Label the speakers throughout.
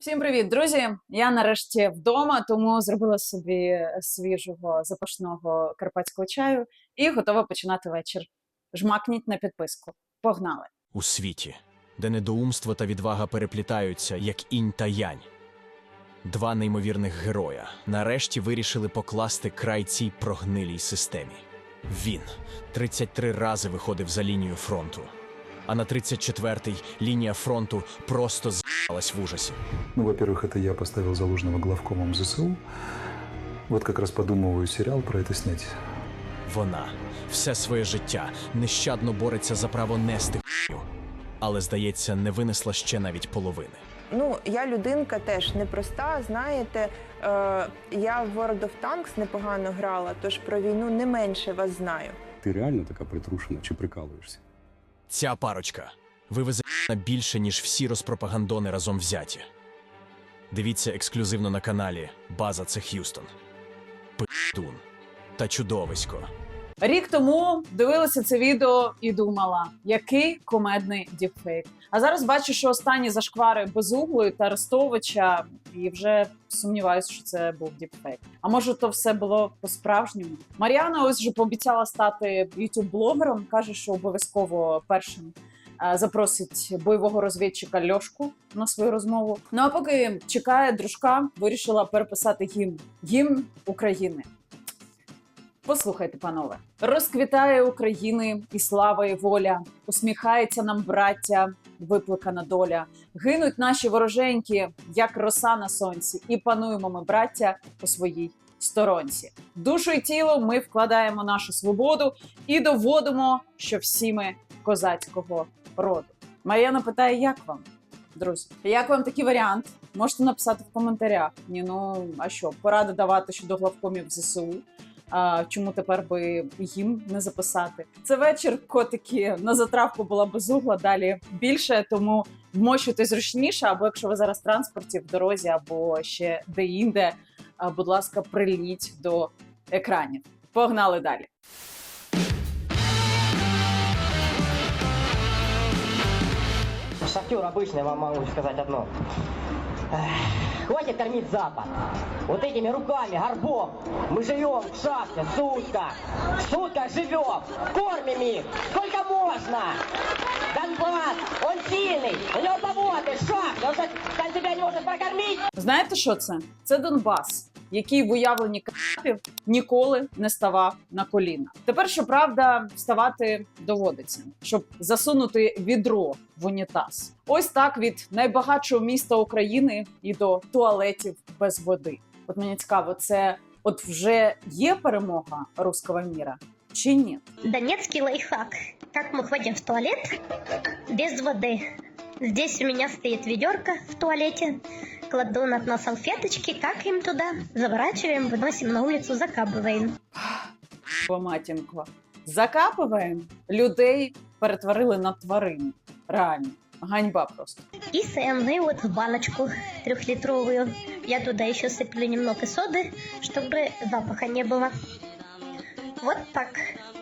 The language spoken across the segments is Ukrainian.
Speaker 1: Всім привіт, друзі! Я нарешті вдома, тому зробила собі свіжого запашного карпатського чаю і готова починати вечір. Жмакніть на підписку. Погнали!
Speaker 2: у світі, де недоумство та відвага переплітаються, як інь та янь. Два неймовірних героя нарешті вирішили покласти край цій прогнилій системі. Він 33 рази виходив за лінію фронту, а на 34-й лінія фронту просто в ужасі.
Speaker 3: Ну, во-первых, это я поставил Залужного главкомом ЗСУ. Вот как раз подумываю сериал про это снять.
Speaker 2: Вона все своє життя нещадно бореться за право нести хуйню, але, здається, не винесла ще навіть половини.
Speaker 4: Ну, я людинка теж непроста. Знаєте, е, я в World of Tanks непогано грала, тож про війну не менше вас знаю.
Speaker 5: Ти реально така притрушена чи прикалуєшся?
Speaker 2: Ця парочка вивезе на більше, ніж всі розпропагандони разом взяті. Дивіться ексклюзивно на каналі База це Х'юстон. Пи***дун та чудовисько.
Speaker 1: Рік тому дивилася це відео і думала, який комедний діпфейк. А зараз бачу, що останні зашквари Безуглої та Арестовича, і вже сумніваюся, що це був діпфейк. А може, то все було по-справжньому? Мар'яна ось вже пообіцяла стати ютуб-блогером. каже, що обов'язково першим запросить бойового розвідчика Льошку на свою розмову. Ну а поки чекає дружка, вирішила переписати гімн гімн України. Послухайте, панове, розквітає України і слава і воля, усміхається нам браття, випликана доля. Гинуть наші вороженьки, як роса на сонці, і пануємо ми, браття, по своїй сторонці. Душу і тіло ми вкладаємо нашу свободу і доводимо, що всі ми козацького роду. Мар'яна питає, як вам, друзі? Як вам такий варіант? Можете написати в коментарях. Ні, ну а що, поради давати щодо главкомів ЗСУ. А, чому тепер би їм не записати? Це вечір, котики на затравку була безугла. Далі більше, тому вмощуйте зручніше. Або якщо ви зараз в транспорті в дорозі, або ще де-інде, будь ласка, приліть до екранів. Погнали далі.
Speaker 6: Шахтер обычный, вам могу сказать одно. Эх, Хватит кормить Запад. Вот этими руками, горбом. Мы живем в шахте, сутка. В сутках живем. Кормим их. Сколько можно? Донбасс, он сильный. У него заводы, шахты. Он же сам себя не может прокормить.
Speaker 1: Знаєте, що це? Це Донбас, який в уявленні капів ніколи не ставав на коліна. Тепер, щоправда, вставати доводиться, щоб засунути відро в унітаз. Ось так від найбагатшого міста України і до туалетів без води. От мені цікаво, це от вже є перемога руського міра чи ні?
Speaker 7: Донецкий лайфхак. Как мы ходим в туалет без воды. Здесь у меня стоит ведерко в туалете. Кладу на дно салфеточки, какаем туда, заворачиваем, выносим на улицу, закапываем.
Speaker 1: Бо, матінко, закапуємо людей, перетворили на тварин. Реально, ганьба просто.
Speaker 7: И СМВ вот в баночку трехлитровую. Я туда еще сыплю немного соды, чтобы запаха не было. Вот так.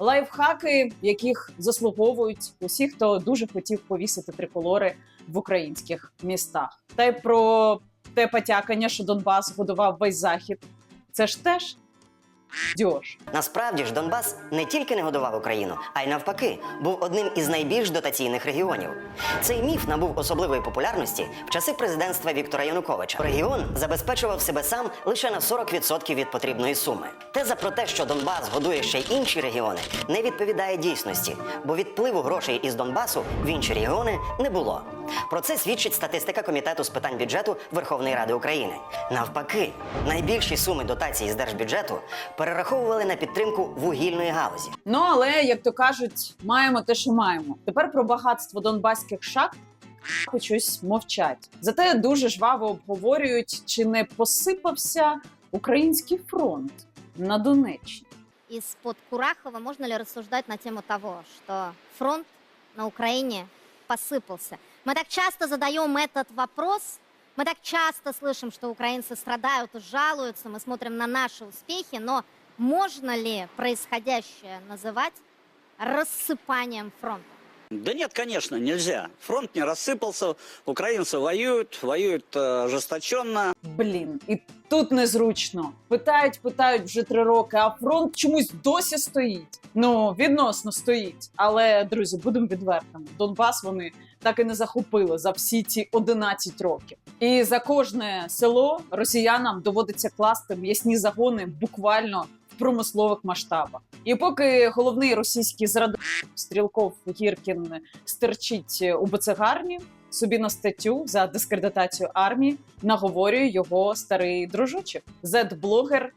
Speaker 1: лайфхаки, яких заслуговують усі, хто дуже хотів повісити триколори в українських містах. Та й про те потякання, що Донбас годував весь захід. Це ж теж дьош.
Speaker 8: Насправді ж Донбас не тільки не годував Україну, а й навпаки, був одним із найбільш дотаційних регіонів. Цей міф набув особливої популярності в часи президентства Віктора Януковича. Регіон забезпечував себе сам лише на 40% від потрібної суми. Теза про те, що Донбас годує ще й інші регіони, не відповідає дійсності, бо відпливу грошей із Донбасу в інші регіони не було. Про це свідчить статистика комітету з питань бюджету Верховної Ради України. Навпаки, найбільші суми дотацій з держбюджету перераховували на підтримку вугільної галузі.
Speaker 1: Ну але як то кажуть, маємо те, що маємо. Тепер про багатство донбаських шахт щось мовчать. Зате дуже жваво обговорюють, чи не посипався український фронт на Донеччині.
Speaker 9: из-под Курахова можно ли рассуждать на тему того, что фронт на Украине посыпался? Мы так часто задаем этот вопрос, мы так часто слышим, что украинцы страдают и жалуются, мы смотрим на наши успехи, но можно ли происходящее называть рассыпанием фронта?
Speaker 10: Да нет, конечно, нельзя. Фронт не рассыпался, украинцы воюют, воюют э, ожесточенно.
Speaker 1: Блін, і тут незручно. Питають, питають вже три роки, а фронт чомусь досі стоїть. Ну, відносно стоїть. Але, друзі, будемо відвертими. Донбас вони так і не захопили за всі ці 11 років. І за кожне село росіянам доводиться класти м'ясні загони буквально в промислових масштабах. І поки головний російський зрадник Стрілков Гіркін стерчить у буцегарні, собі на статтю за дискредитацію армії наговорює його старий дружочок, зет-блогер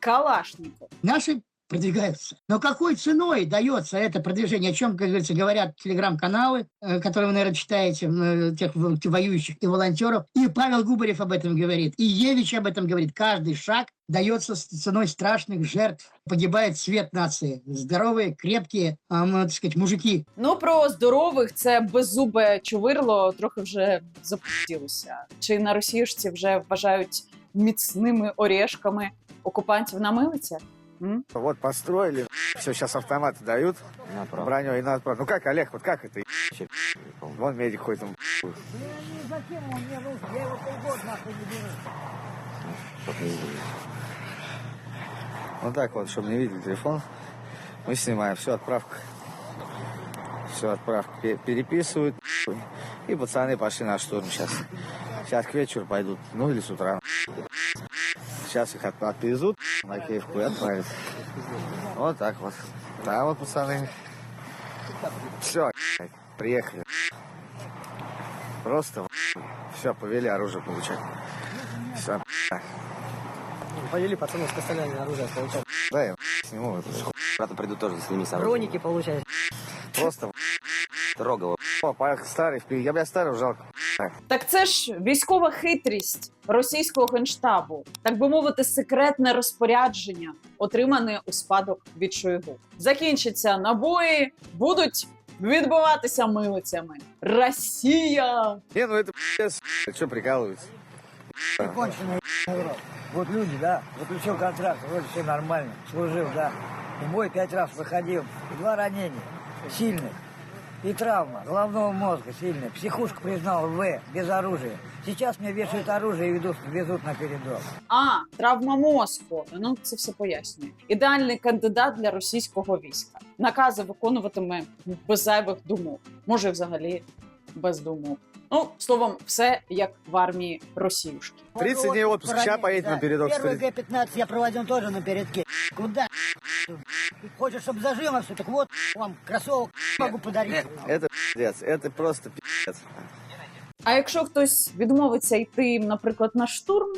Speaker 1: Калашніков.
Speaker 11: Наши продвигаются. Но какой ценой дается это продвижение? О чем, как говорится, говорят телеграм-каналы, э, которые вы, наверное, читаете, э, тех во- воюющих и волонтеров. И Павел Губарев об этом говорит, и Евич об этом говорит. Каждый шаг дается с ценой страшных жертв. Погибает цвет нации. Здоровые, крепкие, а, м, так сказать, мужики.
Speaker 1: Ну про здорових це беззубе чувирло трохи вже запустилося. Чи на росіюшці вже вважають міцними орешками окупантів на милицях? М?
Speaker 12: Вот построили, все, сейчас автоматы дают, броню и надо... Ну как, Олег, вот как это? Вон медик ходит, он Вот так вот, чтобы не видели телефон, мы снимаем, все, отправка. Все, отправка. Пе- Переписывают, и пацаны пошли на штурм сейчас. Сейчас к вечеру пойдут, ну или с утра. Сейчас их от- отвезут на Киевку и отправят. Вот так вот. Да, вот, пацаны. Все, приехали. Просто все, повели оружие получать. Все,
Speaker 6: Повели пацаны с пистолетами оружие получать.
Speaker 12: да, я сниму
Speaker 6: Брата придут тоже сними сам. Броники получать.
Speaker 12: Просто
Speaker 6: Трогало.
Speaker 12: О, поехал старый, я бля старого жалко.
Speaker 1: Так це ж військова хитрість російського генштабу, так би мовити, секретне розпорядження, отримане у спадок від Шойгу. Закінчаться набої, будуть відбуватися милицями. Росія!
Speaker 12: Не, ну это пиздец. Что прикалываются?
Speaker 6: Конченый Вот люди, да, заключил контракт, вроде все нормально, служил, да. В бой пять раз выходил, и два ранения сильных. И травма головного мозга сильная. Психушку признал В, без оружия. Сейчас мне вешают оружие и ведут, везут на передок.
Speaker 1: А, травма мозку. Ну, це все пояснює. Ідеальний кандидат для російського війська. Накази виконуватиме без зайвих думок. Може, взагалі без думок. Ну, словом, все як в армії росіюшки.
Speaker 12: 30 дней отпуска, сейчас поедете на передок.
Speaker 6: Первый. Г-15 я проводил тоже на передке. Куда? Хочешь, чтобы зажило все? Так вот, вам кроссовок могу подарить.
Speaker 12: Это пиздец, это просто пиздец.
Speaker 1: А якщо хтось відмовиться йти, наприклад, на штурм,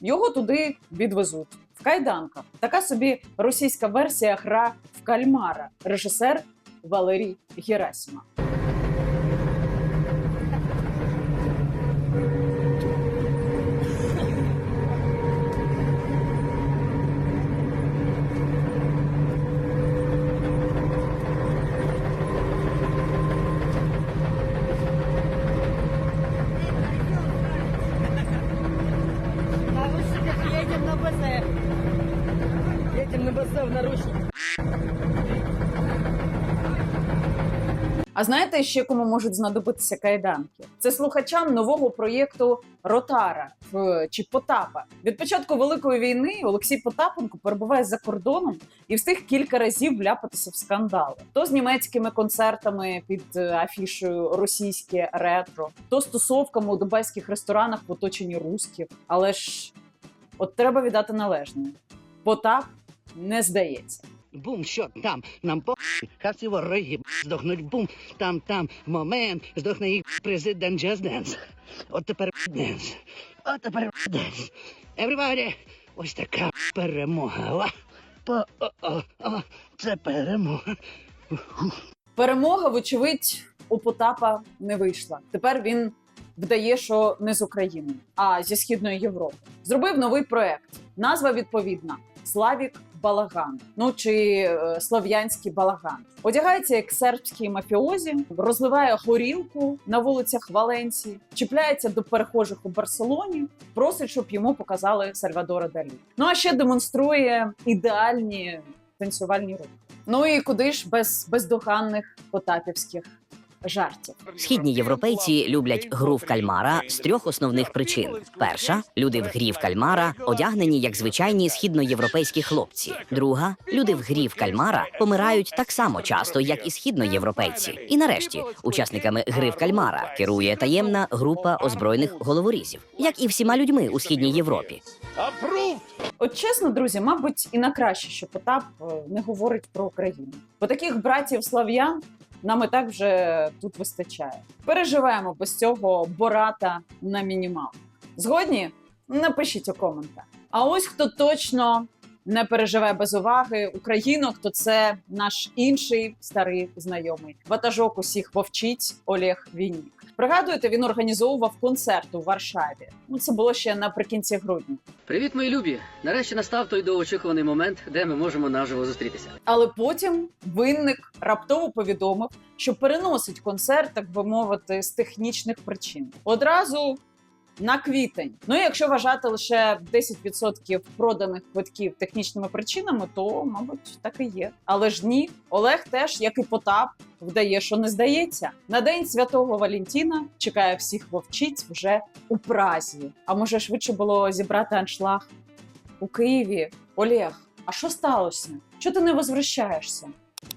Speaker 1: його туди відвезуть в кайданках. Така собі російська версія гра в кальмара, режисер Валерій Герасима. А знаєте, ще кому можуть знадобитися кайданки? Це слухачам нового проєкту Ротара чи Потапа. Від початку великої війни Олексій Потапенко перебуває за кордоном і встиг кілька разів вляпатися в скандали. То з німецькими концертами під е, афішою російське ретро, то з тусовками у дубайських ресторанах в оточенні русських. Але ж от треба віддати належне. Потап не здається.
Speaker 6: Бум, що там, нам по хас його роги здохнуть, бум, там, там, момент, здохне їх президент Dance. От тепер денс. От тепер денс. Everybody, ось така перемога. По, о, о, о, це перемога.
Speaker 1: Перемога, вочевидь, у Потапа не вийшла. Тепер він вдає, що не з України, а зі східної Європи. Зробив новий проект. Назва відповідна: Славік Балаган. Ну чи е, слов'янський балаган. Одягається як сербський мафіозі, розливає горілку на вулицях Валенції, чіпляється до перехожих у Барселоні, просить, щоб йому показали Сальвадора Далі. Ну а ще демонструє ідеальні танцювальні рухи. Ну і куди ж без бездоганних потапівських жартів.
Speaker 13: Східні європейці люблять гру в кальмара з трьох основних причин: перша люди в грі в кальмара одягнені як звичайні східноєвропейські хлопці. Друга люди в грі в кальмара помирають так само часто, як і східноєвропейці. І нарешті учасниками гри в кальмара керує таємна група озброєних головорізів, як і всіма людьми у східній Європі.
Speaker 1: От чесно, друзі, мабуть, і на краще, що Потап е, не говорить про Україну. Бо таких братів слав'ян нам і так вже тут вистачає. Переживаємо без цього бората на мінімал. Згодні? Напишіть у коментах. А ось хто точно не переживе без уваги українок, то це наш інший старий знайомий. Ватажок усіх вовчиць Олег Віннік. Пригадуєте, він організовував концерт у Варшаві. Ну це було ще наприкінці грудня.
Speaker 14: Привіт, мої любі! Нарешті настав той довгоочікуваний момент, де ми можемо наживо зустрітися.
Speaker 1: Але потім винник раптово повідомив, що переносить концерт, так би мовити, з технічних причин. Одразу на квітень. Ну якщо вважати лише 10% проданих квитків технічними причинами, то мабуть так і є. Але ж ні, Олег теж, як і Потап, вдає, що не здається. На день святого Валентіна чекає всіх вовчиць вже у Празі. А може швидше було зібрати аншлаг у Києві? Олег, а що сталося? Чого ти не возвращаєшся?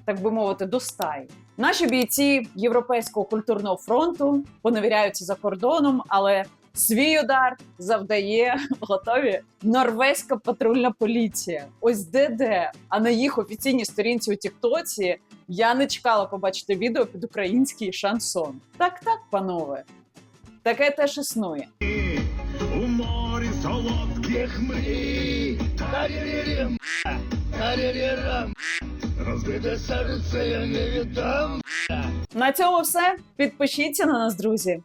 Speaker 1: Так би мовити, до стаї. Наші бійці Європейського культурного фронту поневіряються за кордоном, але свій удар завдає готові норвезька патрульна поліція. Ось де де. А на їх офіційній сторінці у Тіктоці я не чекала побачити відео під український шансон. Так, так, панове. Таке теж існує.
Speaker 15: У морі солодких мрій. Розбите серце я не віддам.
Speaker 1: На цьому все. Підпишіться на нас, друзі.